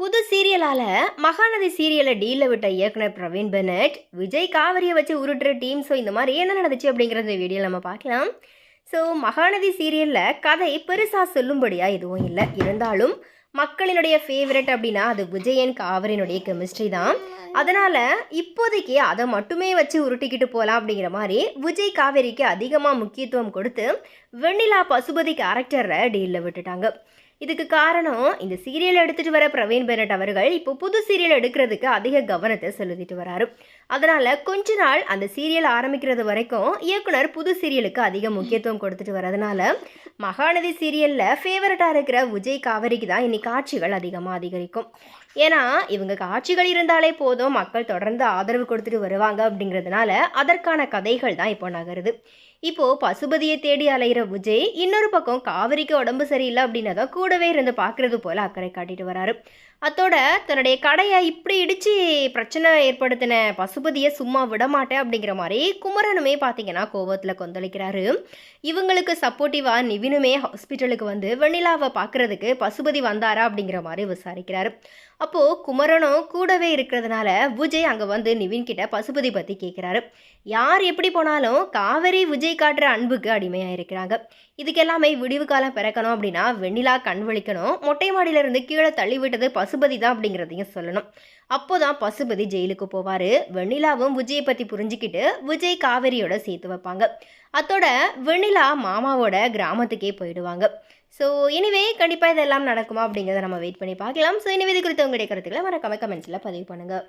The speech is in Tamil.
புது சீரியலால மகாநதி சீரியலை டீல்ல விட்ட இயக்குனர் பிரவீன் பெனட் விஜய் காவிரியை வச்சு உருட்டுற டீம் ஸோ இந்த மாதிரி என்ன நடந்துச்சு அப்படிங்கிற வீடியோ நம்ம பார்க்கலாம். ஸோ மகாநதி சீரியலில் கதை பெருசாக சொல்லும்படியாக எதுவும் இல்லை. இருந்தாலும் மக்களினுடைய ஃபேவரட் அப்படின்னா அது விஜயன் காவிரினுடைய கெமிஸ்ட்ரி தான். அதனால் இப்போதைக்கு அதை மட்டுமே வச்சு உருட்டிக்கிட்டு போகலாம் அப்படிங்கிற மாதிரி விஜய் காவேரிக்கு அதிகமாக முக்கியத்துவம் கொடுத்து வெண்ணிலா பசுபதி கேரக்டரை டீலில் விட்டுட்டாங்க. இதுக்கு காரணம் இந்த சீரியல் எடுத்துட்டு வர பிரவீன் பெனட் அவர்கள் இப்போ புது சீரியல் எடுக்கிறதுக்கு அதிக கவனத்தை செலுத்திட்டு வராரு. அதனால கொஞ்ச நாள் அந்த சீரியல் ஆரம்பிக்கிறது வரைக்கும் இயக்குனர் புது சீரியலுக்கு அதிக முக்கியத்துவம் கொடுத்துட்டு வரதுனால மகாநதி சீரியல்ல ஃபேவரட்டா இருக்கிற விஜய் காவேரிக்கு தான் இன்னைக்கு காட்சிகள் அதிகமாக அதிகரிக்கும். ஏன்னா இவங்க காட்சிகள் இருந்தாலே போதும் மக்கள் தொடர்ந்து ஆதரவு கொடுத்துட்டு வருவாங்க அப்படிங்கிறதுனால அதற்கான கதைகள் தான் இப்போ நகருது. இப்போ பசுபதியை தேடி அலைகிற விஜய் இன்னொரு பக்கம் காவிரிக்கு உடம்பு சரியில்லை அப்படின்னதான் கூடவே இருந்து பார்க்கறது போல அக்கறை காட்டிட்டு வராரு. அத்தோட தன்னுடைய கடையை இப்படி இடித்து பிரச்சனை ஏற்படுத்தின பசுபதியை சும்மா விடமாட்டேன் அப்படிங்கிற மாதிரி குமரனுமே பார்த்தீங்கன்னா கோவத்தில் கொந்தளிக்கிறாரு. இவங்களுக்கு சப்போர்ட்டிவாக நிவினுமே ஹாஸ்பிட்டலுக்கு வந்து வெண்ணிலாவை பார்க்கறதுக்கு பசுபதி வந்தாரா அப்படிங்கிற மாதிரி விசாரிக்கிறாரு. அப்போது குமரனும் கூடவே இருக்கிறதுனால விஜய் அங்கே வந்து நிவின் கிட்ட பசுபதி பற்றி கேட்குறாரு யார் எப்படி போனாலும் காவேரி விஜய் காட்டுற அன்புக்கு அடிமையாக இருக்கிறாங்க. இதுக்கெல்லாமே விடிவு காலம் பிறக்கணும் அப்படின்னா வெண்ணிலா கண் விழிக்கணும். மொட்டை மாடியிலிருந்து கீழே தள்ளி விட்டது பசுபதி தான் அப்படிங்கிறதையும் சொல்லணும். அப்போதான் பசுபதி ஜெயிலுக்கு போவார். வெண்ணிலாவும் விஜயை பற்றி புரிஞ்சுக்கிட்டு விஜய் காவேரியோட சேர்த்து வைப்பாங்க. அத்தோட வெண்ணிலா மாமாவோட கிராமத்துக்கே போயிடுவாங்க. ஸோ எனிவே கண்டிப்பாக இதெல்லாம் நடக்குமா அப்படிங்கிறத நம்ம வெயிட் பண்ணி பார்க்கலாம். ஸோ இனிவே இது குறித்து உங்களுடைய கருத்துக்களை மறக்காம கமெண்ட்ஸில் பதிவு பண்ணுங்கள்